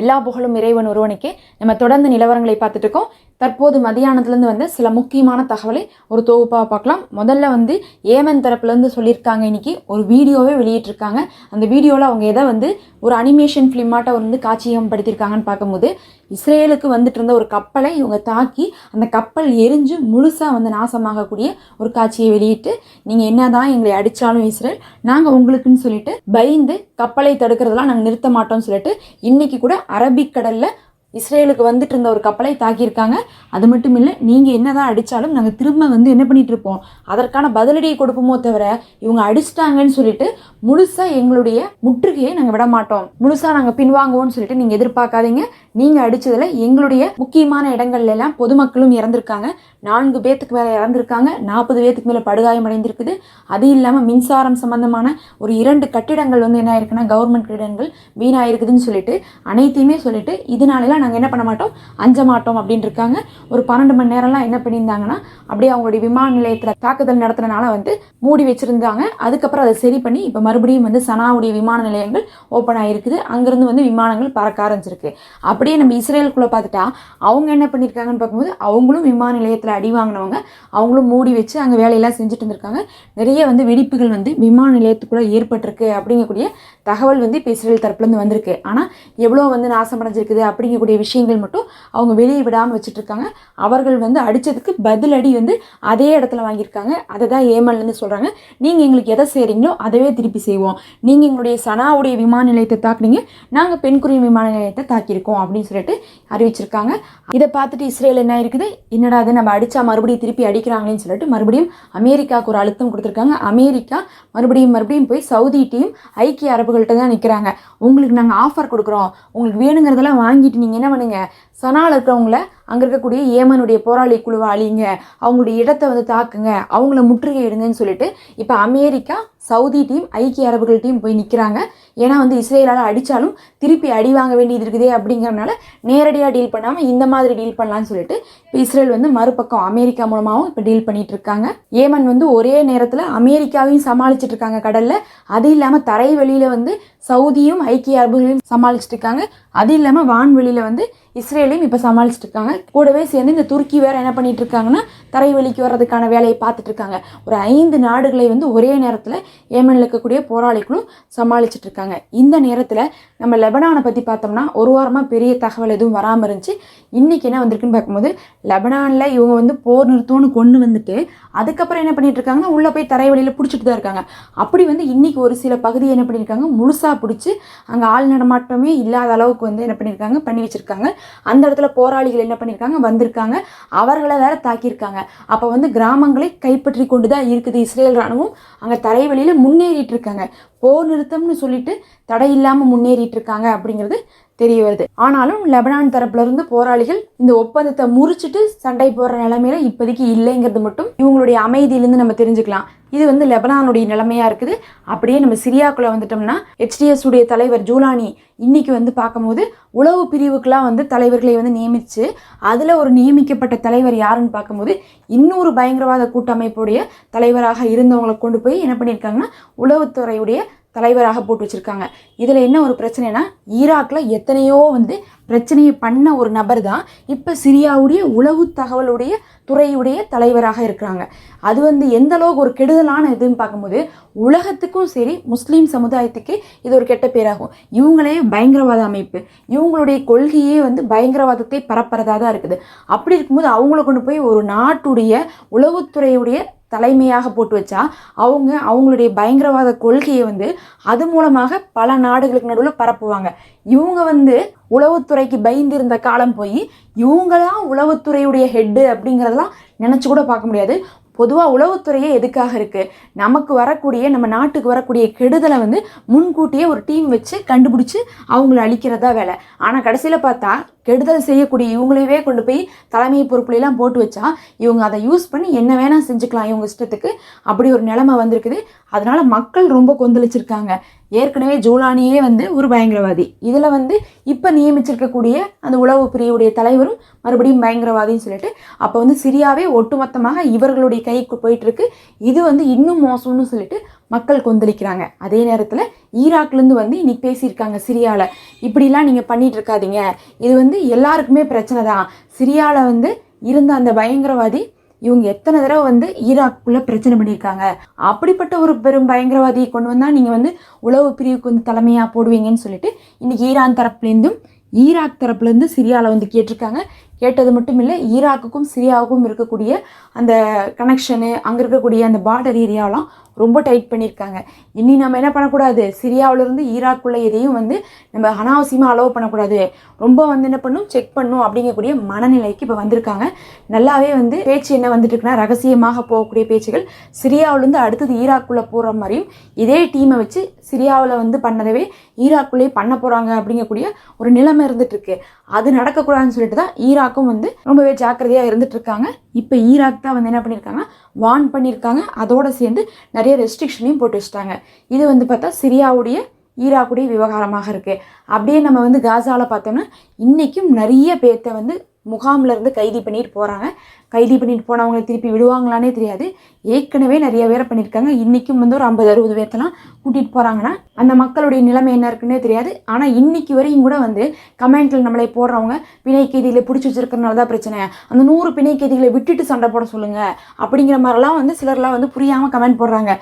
எல்லா புகழும் இறைவன் ஒருவனுக்கே. நம்ம தொடர்ந்து நிலவரங்களை பார்த்துட்டு இருக்கோம் தற்போது மதியானத்துலேருந்து வந்து சில முக்கியமான தகவலை ஒரு தொகுப்பாக பார்க்கலாம். முதல்ல வந்து ஏமன் தரப்புலேருந்து சொல்லியிருக்காங்க இன்றைக்கி ஒரு வீடியோவே வெளியிட்டிருக்காங்க. அந்த வீடியோவில் அவங்க எதை வந்து ஒரு அனிமேஷன் ஃபிலிமாட்ட வந்து காட்சியம் படுத்தியிருக்காங்கன்னு பார்க்கும்போது இஸ்ரேலுக்கு வந்துட்டு இருந்த ஒரு கப்பலை இவங்க தாக்கி அந்த கப்பல் எரிஞ்சு முழுசாக வந்து நாசமாகக்கூடிய ஒரு காட்சியை வெளியிட்டு நீங்கள் என்னதான் எங்களை அடித்தாலும் இஸ்ரேல் நாங்கள் உங்களுக்குன்னு சொல்லிட்டு பயந்து கப்பலை தடுக்கிறதெல்லாம் நாங்கள் நிறுத்த மாட்டோம்னு சொல்லிட்டு இன்றைக்கி கூட அரபிக்கடலில் இஸ்ரேலுக்கு வந்துட்டு இருந்த ஒரு கப்பலை தாக்கியிருக்காங்க. அது மட்டும் இல்லை நீங்கள் என்னதான் அடித்தாலும் நாங்கள் திரும்ப வந்து என்ன பண்ணிட்டு இருப்போம்? அதற்கான பதிலடியை கொடுப்போமோ தவிர இவங்க அடிச்சிட்டாங்கன்னு சொல்லிட்டு முழுசாக எங்களுடைய முற்றுகையை நாங்கள் விட மாட்டோம். முழுசாக நாங்கள் பின்வாங்குவோம்னு சொல்லிட்டு நீங்கள் எதிர்பார்க்காதீங்க. நீங்கள் அடித்ததில் எங்களுடைய முக்கியமான இடங்கள்ல எல்லாம் பொதுமக்களும் இறந்துருக்காங்க. நான்கு பேத்துக்கு மேலே இறந்துருக்காங்க. நாற்பது பேத்துக்கு மேலே படுகாயம் அடைந்திருக்குது. அது இல்லாமல் மின்சாரம் சம்பந்தமான ஒரு இரண்டு கட்டிடங்கள் வந்து என்ன ஆயிருக்குன்னா கவர்மெண்ட் கட்டிடங்கள் வீணாயிருக்குதுன்னு சொல்லிட்டு அனைத்தையுமே சொல்லிட்டு இதனாலலாம் நாங்கள் என்ன பண்ண மாட்டோம்? அஞ்ச மாட்டோம் அப்படின்னு இருக்காங்க ஒரு பன்னெண்டு மணி நேரம்லாம் என்ன பண்ணியிருந்தாங்கன்னா அப்படியே அவங்களுடைய விமான நிலையத்தில் தாக்குதல் நடத்தினால வந்து மூடி வச்சிருந்தாங்க. அதுக்கப்புறம் அதை சரி பண்ணி இப்போ மறுபடியும் வந்து சனாவுடைய விமான நிலையங்கள் ஓப்பன் ஆகிருக்குது அங்கேருந்து வந்து விமானங்கள் பறக்க ஆரம்பிச்சிருக்கு. அப்படியே நம்ம இஸ்ரேலுக்குள்ளே பார்த்துட்டா அவங்க என்ன பண்ணியிருக்காங்கன்னு பார்க்கும்போது அவங்களும் விமான நிலையத்தில் அடி வாங்கினவங்க. அவங்களும் மூடி வச்சு அங்கே வேலையெல்லாம் செஞ்சுட்டு இருந்திருக்காங்க. நிறைய வந்து வெடிப்புகள் வந்து விமான நிலையத்துக்குள்ளே ஏற்பட்டிருக்கு அப்படிங்கக்கூடிய தகவல் வந்து இப்போ இஸ்ரேல் தரப்புலேருந்து வந்திருக்கு. ஆனால் எவ்வளோ வந்து நாசமடைஞ்சிருக்குது அப்படிங்கக்கூடிய விஷயங்கள் மட்டும் அவங்க வெளியே விடாமல் வச்சுட்ருக்காங்க அவர்கள் வந்து அடித்ததுக்கு பதிலடி வந்து அதே இடத்துல வாங்கியிருக்காங்க. அதை தான் ஏமன்லேருந்து சொல்கிறாங்க நீங்கள் எங்களுக்கு எதை செய்கிறீங்களோ அதவே திருப்பி செய்வோம். நீங்கள் எங்களுடைய சனாவுடைய விமான நிலையத்தை தாக்குனீங்க. நாங்கள் பெண்குரிய விமான நிலையத்தை தாக்கியிருக்கோம் அப்படின்னு சொல்லிட்டு அறிவிச்சிருக்காங்க. இதை பார்த்துட்டு இஸ்ரேல் என்ன இருக்குது என்னடா அது நம்ம அடித்தா மறுபடியும் திருப்பி அடிக்கிறாங்களேன்னு சொல்லிட்டு மறுபடியும் அமெரிக்காவுக்கு ஒரு அழுத்தம் கொடுத்துருக்காங்க. அமெரிக்கா மறுபடியும் மறுபடியும் போய் சவுதிட்டையும் ஐக்கிய அரபுகள்கிட்ட தான் நிற்கிறாங்க உங்களுக்கு நாங்கள் ஆஃபர் கொடுக்குறோம். உங்களுக்கு வேணுங்கிறதெல்லாம் வாங்கிட்டு நீங்கள் என்ன பண்ணுங்க? சனால இருக்கிறவங்கள அங்கே இருக்கக்கூடிய ஏமனுடைய போராளி குழுவை அழிங்க அவங்களுடைய இடத்தை வந்து தாக்குங்க அவங்கள முற்றுகையிடுங்கன்னு சொல்லிட்டு இப்போ அமெரிக்கா சவுதி டீம் ஐக்கிய அரபுகள் டீம் போய் நிற்கிறாங்க ஏன்னா வந்து இஸ்ரேலால் அடித்தாலும் திருப்பி அடி வாங்க வேண்டியது இருக்குதே அப்படிங்கிறனால நேரடியாக டீல் பண்ணாமல் இந்த மாதிரி டீல் பண்ணலான்னு சொல்லிட்டு இப்போ இஸ்ரேல் வந்து மறுபக்கம் அமெரிக்கா மூலமாகவும் இப்போ டீல் பண்ணிட்டு இருக்காங்க. ஏமன் வந்து ஒரே நேரத்தில் அமெரிக்காவையும் சமாளிச்சுட்டு இருக்காங்க கடலில். அது இல்லாமல் தரை வெளியில் வந்து சவுதியும் ஐக்கிய அரபுகளையும் சமாளிச்சுட்டு இருக்காங்க. அது இல்லாமல் வான்வெளியில் வந்து இஸ்ரேலையும் இப்போ சமாளிச்சுட்டு இருக்காங்க கூடவே சேர்ந்து இந்த துருக்கி வேற என்ன பண்ணிட்டு இருக்காங்கன்னா தரை வெளிக்கு வர்றதுக்கான வேலையை பார்த்துட்டு இருக்காங்க ஒரு ஐந்து நாடுகளை வந்து ஒரே நேரத்தில் ஏமனில் இருக்கக்கூடிய போராளிகளும் சமாளிச்சுட்டு இருக்காங்க இந்த நேரத்தில் நம்ம லெபனானை பற்றி பார்த்தோம்னா ஒரு வாரமாக பெரிய தகவல் எதுவும் வராமல் இருந்துச்சு. இன்றைக்கி என்ன வந்திருக்குன்னு பார்க்கும்போது லெபனானில் இவங்க வந்து போர் நிறுத்தம்னு கொண்டு வந்துட்டு அதுக்கப்புறம் என்ன பண்ணிட்டு இருக்காங்கன்னா உள்ளே போய் தரைவழியில் பிடிச்சிட்டு தான் இருக்காங்க. அப்படி வந்து இன்றைக்கி ஒரு சில பகுதியை என்ன பண்ணியிருக்காங்க முழுசாக பிடிச்சி அங்கே ஆள் நடமாட்டமே இல்லாத அளவுக்கு வந்து என்ன பண்ணியிருக்காங்க பண்ணி வச்சுருக்காங்க. அந்த இடத்துல போராளிகள் என்ன பண்ணியிருக்காங்க வந்திருக்காங்க. அவர்களை வேற தாக்கியிருக்காங்க. அப்போ வந்து கிராமங்களை கைப்பற்றி கொண்டு தான் இருக்குது இஸ்ரேல் ராணுவம் அங்கே தரைவழியில் முன்னேறிட்டு இருக்காங்க. போர் நிறுத்தம்னு சொல்லிட்டு தடை இல்லாமல் முன்னேறிட்டு இருக்காங்க அப்படிங்கிறது தெரிய வருது. ஆனாலும் லெபனான் தரப்புல இருந்து போராளிகள் இந்த ஒப்பந்தத்தை முறிச்சிட்டு சண்டை போடுற நிலைமையில இப்போதைக்கு இல்லைங்கிறது மட்டும் இவங்களுடைய அமைதியிலேருந்து நம்ம தெரிஞ்சுக்கலாம். இது வந்து லெபனானுடைய நிலைமையாக இருக்குது. அப்படியே நம்ம சிரியாக்குள்ளே வந்துட்டோம்னா ஹெச்டிஎஸ் உடைய தலைவர் ஜூலானி இன்னைக்கு வந்து பார்க்கும்போது உளவு பிரிவுக்கெலாம் வந்து தலைவர்களை வந்து நியமிச்சு அதில் ஒரு நியமிக்கப்பட்ட தலைவர் யாருன்னு பார்க்கும்போது இன்னொரு பயங்கரவாத கூட்டமைப்புடைய தலைவராக இருந்தவங்களை கொண்டு போய் என்ன பண்ணியிருக்காங்கன்னா உளவுத்துறையுடைய தலைவராக போட்டு வச்சுருக்காங்க. இதில் என்ன ஒரு பிரச்சனைனா ஈராக்கில் எத்தனையோ வந்து பிரச்சனையை பண்ண ஒரு நபர் தான் இப்போ சிரியாவுடைய உளவு தகவலுடைய துறையுடைய தலைவராக இருக்கிறாங்க. அது வந்து எந்த அளவுக்கு ஒரு கெடுதலான இதுன்னு பார்க்கும்போது உலகத்துக்கும் சரி முஸ்லீம் சமுதாயத்துக்கு இது ஒரு கெட்ட பேராகும். இவங்களே பயங்கரவாத அமைப்பு. இவங்களுடைய கொள்கையே வந்து பயங்கரவாதத்தை பரப்புறதாக தான் இருக்குது. அப்படி இருக்கும்போது அவங்கள கொண்டு போய் ஒரு நாட்டுடைய உளவுத்துறையுடைய தலைமையாக போட்டு வச்சா அவங்க அவங்களுடைய பயங்கரவாத கொள்கையை வந்து அது மூலமாக பல நாடுகளுக்கு நடுவில் பரப்புவாங்க. இவங்க வந்து உளவுத்துறைக்கு பயந்திருந்த காலம் போய் இவங்களாம் உளவுத்துறையுடைய ஹெட்டு அப்படிங்கிறதெல்லாம் நினச்சி கூட பார்க்க முடியாது. பொதுவாக உளவுத்துறையே எதுக்காக இருக்குது நமக்கு வரக்கூடிய நம்ம நாட்டுக்கு வரக்கூடிய கெடுதலை வந்து முன்கூட்டியே ஒரு டீம் வச்சு கண்டுபிடிச்சி அவங்கள அழிக்கிறதா வேலை. ஆனால் கடைசியில் பார்த்தா கெடுதல் செய்யக்கூடிய இவங்களையவே கொண்டு போய் தலைமை பொறுப்புலாம் போட்டு வச்சா இவங்க அதை யூஸ் பண்ணி என்ன வேணால் செஞ்சுக்கலாம் இவங்க இஷ்டத்துக்கு. அப்படி ஒரு நிலைமை வந்திருக்குது. அதனால் மக்கள் ரொம்ப கொந்தளிச்சிருக்காங்க. ஏற்கனவே ஜூலானியே வந்து ஒரு பயங்கரவாதி. இதில் வந்து இப்போ நியமிச்சிருக்கக்கூடிய அந்த உளவு பிரிவுடைய தலைவரும் மறுபடியும் பயங்கரவாதின்னு சொல்லிட்டு அப்போ வந்து சிரியாவே ஒட்டுமொத்தமாக இவர்களுடைய கைக்கு போயிட்டுருக்கு இது வந்து இன்னும் மோசம்னு சொல்லிட்டு மக்கள் கொந்தளிக்கிறாங்க. அதே நேரத்தில் ஈராக்லேருந்து வந்து இன்றைக்கி பேசியிருக்காங்க சிரியாவில் இப்படிலாம் நீங்கள் பண்ணிகிட்டு இருக்காதீங்க இது வந்து எல்லாருக்குமே பிரச்சனை தான். சிரியாவில் வந்து இருந்த அந்த பயங்கரவாதி இவங்க எத்தனை தடவை வந்து ஈராக்குள்ளே பிரச்சனை பண்ணியிருக்காங்க. அப்படிப்பட்ட ஒரு பெரும் பயங்கரவாதியை கொண்டு வந்தால் நீங்கள் வந்து உளவு பிரிவுக்கு வந்து தலைமையாக போடுவீங்கன்னு சொல்லிட்டு இன்றைக்கி ஈரான் தரப்புலேருந்தும் ஈராக் தரப்புலேருந்து சிரியாவில் வந்து கேட்டிருக்காங்க. கேட்டது மட்டும் இல்லை ஈராக்குக்கும் சிரியாவுக்கும் இருக்கக்கூடிய அந்த கனெக்ஷனு அங்கே இருக்கக்கூடிய அந்த பார்டர் ஏரியாவெலாம் ரொம்ப டைட் பண்ணியிருக்காங்க. இனி நம்ம என்ன பண்ணக்கூடாது? சிரியாவிலேருந்து ஈராக்குள்ளே எதையும் வந்து நம்ம அனாவசியமாக அலோவ் பண்ணக்கூடாது. ரொம்ப வந்து என்ன பண்ணும்? செக் பண்ணும் அப்படிங்கக்கூடிய மனநிலைக்கு இப்போ வந்திருக்காங்க. நல்லாவே வந்து பேச்சு என்ன வந்துட்டு இருக்குன்னா ரகசியமாக போகக்கூடிய பேச்சுகள் சிரியாவிலேருந்து அடுத்தது ஈராக்குள்ளே போகிற மாதிரியும் இதே டீமை வச்சு சிரியாவில் வந்து பண்ணதவே ஈராக்குள்ளேயே பண்ண போகிறாங்க அப்படிங்கக்கூடிய ஒரு நிலைமை இருந்துகிட்ருக்கு அது நடக்கக்கூடாதுன்னு சொல்லிட்டு தான் ஈராக் ஈராக்கும் வந்து ரொம்பவே ஜாக்கிரதையாக இருந்துட்டு இருக்காங்க இப்போ ஈராக் தான் வந்து என்ன பண்ணியிருக்காங்க வார்ன் பண்ணியிருக்காங்க அதோட சேர்ந்து நிறைய ரெஸ்ட்ரிக்ஷனையும் போட்டு வச்சுட்டாங்க. இது வந்து பார்த்தா சிரியாவுடைய ஈராக்குடைய விவகாரமாக இருக்குது அப்படியே நம்ம வந்து காசாவில் பார்த்தோம்னா இன்றைக்கும் நிறைய பேர்த்த வந்து முகாம்லேருந்து கைது பண்ணிட்டு போகிறாங்க கைது பண்ணிட்டு போனவங்களை திருப்பி விடுவாங்களானே தெரியாது. ஏற்கனவே நிறைய பேரை பண்ணியிருக்காங்க இன்றைக்கும் வந்து ஒரு ஐம்பது அறுபது பேர்த்தெல்லாம் கூட்டிகிட்டு போகிறாங்கன்னா அந்த மக்களுடைய நிலைமை என்ன இருக்குன்னே தெரியாது. ஆனால் இன்றைக்கி வரையும் கூட வந்து கமெண்ட்டில் நம்மளை போடுறவங்க பிணை கைதிகளை பிடிச்சி வச்சிருக்கறனால தான் பிரச்சனை. அந்த நூறு பிணை கைதிகளை விட்டுட்டு சண்டை போட சொல்லுங்கள் அப்படிங்கிற மாதிரிலாம் வந்து சிலர்லாம் வந்து புரியாமல் கமெண்ட் போடுறாங்க.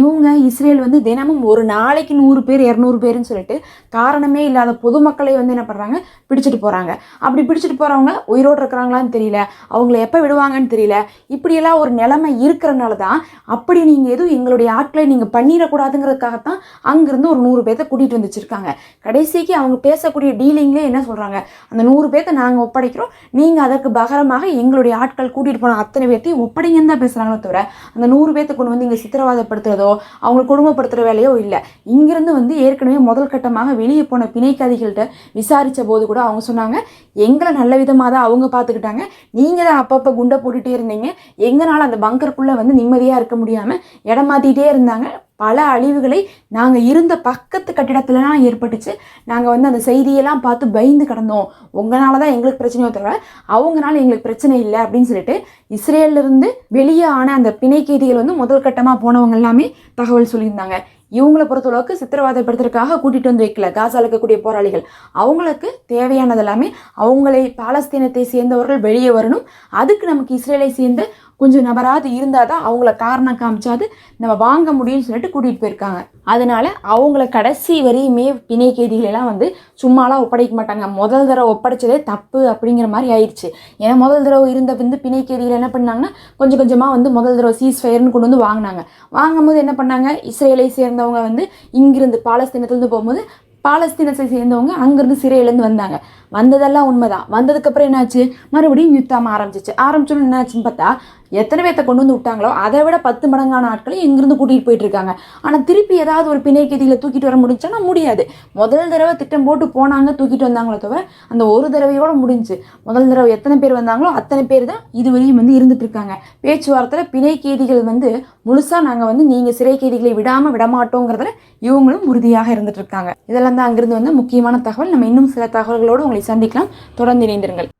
இவங்க இஸ்ரேல் வந்து தினமும் ஒரு நாளைக்கு நூறு பேர் இரநூறு பேருன்னு சொல்லிட்டு காரணமே இல்லாத பொதுமக்களை வந்து என்ன பண்ணுறாங்க பிடிச்சிட்டு போகிறாங்க அப்படி பிடிச்சிட்டு போகிறவங்க உயிரோடு இருக்கிறாங்களான்னு தெரியல. அவங்கள எப்போ விடுவாங்கன்னு தெரியல. இப்படியெல்லாம் ஒரு நிலைமை இருக்கிறனால தான் அப்படி நீங்கள் எதுவும் எங்களுடைய ஆட்களை நீங்கள் பண்ணிடக்கூடாதுங்கிறதுக்காகத்தான் அங்கேருந்து ஒரு நூறு பேர்த்த கூட்டிகிட்டு வந்துச்சிருக்காங்க. கடைசிக்கு அவங்க பேசக்கூடிய டீலிங்லேயே என்ன சொல்கிறாங்க அந்த நூறு பேர்த்த நாங்கள் ஒப்படைக்கிறோம். நீங்கள் அதற்கு பகரமாக எங்களுடைய ஆட்கள் கூட்டிகிட்டு போன அத்தனை பேர்த்தையும் ஒப்படைங்கன்னு தான் பேசுகிறாங்களே தவிர அந்த நூறு பேர்த்த கொண்டு வந்து இங்கே சித்திரவாதப்படுத்துறதோ அவங்க குடும்பப்படுத்துகிற வேலையோ இல்லை. இங்கிருந்து வந்து ஏற்கனவே முதல் கட்டமாக வெளியே போன பிணைக்காதிகள்கிட்ட விசாரித்த போது கூட அவங்க சொன்னாங்க எங்களை நல்ல விதமாக தான் அவங்க பார்த்துக்கிட்டாங்க நீங்கள் தான் அப்பப்போ குண்டை போட்டுகிட்டே இருந்தீங்க. எங்களால் அந்த பங்கருக்குள்ளே வந்து நிம்மதியாக இருக்க முடியாமல் இடம் மாற்றிட்டே இருந்தாங்க. பல அழிவுகளை நாங்கள் இருந்த பக்கத்து கட்டிடத்துலலாம் ஏற்பட்டுச்சு. நாங்கள் வந்து அந்த செய்தியெல்லாம் பார்த்து பயந்து கிடந்தோம். உங்களால தான் எங்களுக்கு பிரச்சனையோ தவிர அவங்கனால எங்களுக்கு பிரச்சனை இல்லை அப்படின்னு சொல்லிட்டு இஸ்ரேல்ல இருந்து வெளியே ஆன அந்த பிணை கைதிகள் வந்து முதல் கட்டமாக போனவங்க எல்லாமே தகவல் சொல்லியிருந்தாங்க. இவங்களை பொறுத்தளவுக்கு சித்திரவதைப்படுத்துறதுக்காக கூட்டிகிட்டு வந்து வைக்கல. காசால் இருக்கக்கூடிய போராளிகள். அவங்களுக்கு தேவையானது எல்லாமே அவங்களை பாலஸ்தீனத்தை சேர்ந்தவர்கள் வெளியே வரணும். அதுக்கு நமக்கு இஸ்ரேலை சேர்ந்து கொஞ்சம் நபராது இருந்தால் தான் அவங்கள காரணம் காமிச்சாது நம்ம வாங்க முடியும்னு சொல்லிட்டு கூட்டிகிட்டு போயிருக்காங்க. அதனால் அவங்கள கடைசி வரையுமே பிணை கைதிகளெல்லாம் வந்து சும்மாலாம் ஒப்படைக்க மாட்டாங்க. முதல் தடவை ஒப்படைச்சதே தப்பு அப்படிங்கிற மாதிரி ஆயிடுச்சு. ஏன்னா முதல் தடவை இருந்த வந்து பிணை கைதிகள் என்ன பண்ணாங்கன்னா கொஞ்சம் கொஞ்சமாக வந்து முதல் தடவை சீஸ் ஃபயர்னு கொண்டு வந்து வாங்கினாங்க. வாங்கும்போது என்ன பண்ணாங்க? இஸ்ரேலை சேர்ந்தவங்க வந்து இங்கிருந்து பாலஸ்தீனத்துலேருந்து போகும்போது பாலஸ்தீனத்தை சேர்ந்தவங்க அங்கேருந்து சிறையிலேருந்து வந்தாங்க. வந்ததெல்லாம் உண்மைதான். வந்ததுக்கப்புறம் என்னாச்சு? மறுபடியும் யுத்தம் ஆரம்பிச்சிச்சு. ஆரம்பிச்சோன்னு என்னாச்சுன்னு பார்த்தா எத்தனை பேர்த்த கொண்டு வந்து விட்டாங்களோ அதை விட பத்து மடங்கான ஆட்களை இங்கிருந்து கூட்டிகிட்டு போயிட்டு இருக்காங்க. ஆனால் திருப்பி ஏதாவது ஒரு பிணைக்கதியில் தூக்கிட்டு வர முடிஞ்சானா முடியாது. முதல் தடவை திட்டம் போட்டு போனாங்க தூக்கிட்டு வந்தாங்களோ தவிர அந்த ஒரு தடவையோட முடிஞ்சு. முதல் தடவை எத்தனை பேர் வந்தாங்களோ அத்தனை பேர் தான் இதுவரையும் வந்து இருந்துட்டு இருக்காங்க. பேச்சுவார்த்தையில் பிணை கைதிகள் வந்து முழுசாக நாங்கள் வந்து நீங்கள் சிறை கைதிகளை விடாமல் விடமாட்டோங்கிறதுல இவங்களும் உறுதியாக இருந்துட்டு இருக்காங்க. இதெல்லாம் தான் அங்கிருந்து வந்து முக்கியமான தகவல். நம்ம இன்னும் சில தகவல்களோடு உங்களை சந்திக்கலாம். தொடர்ந்து இணைந்திருங்கள்.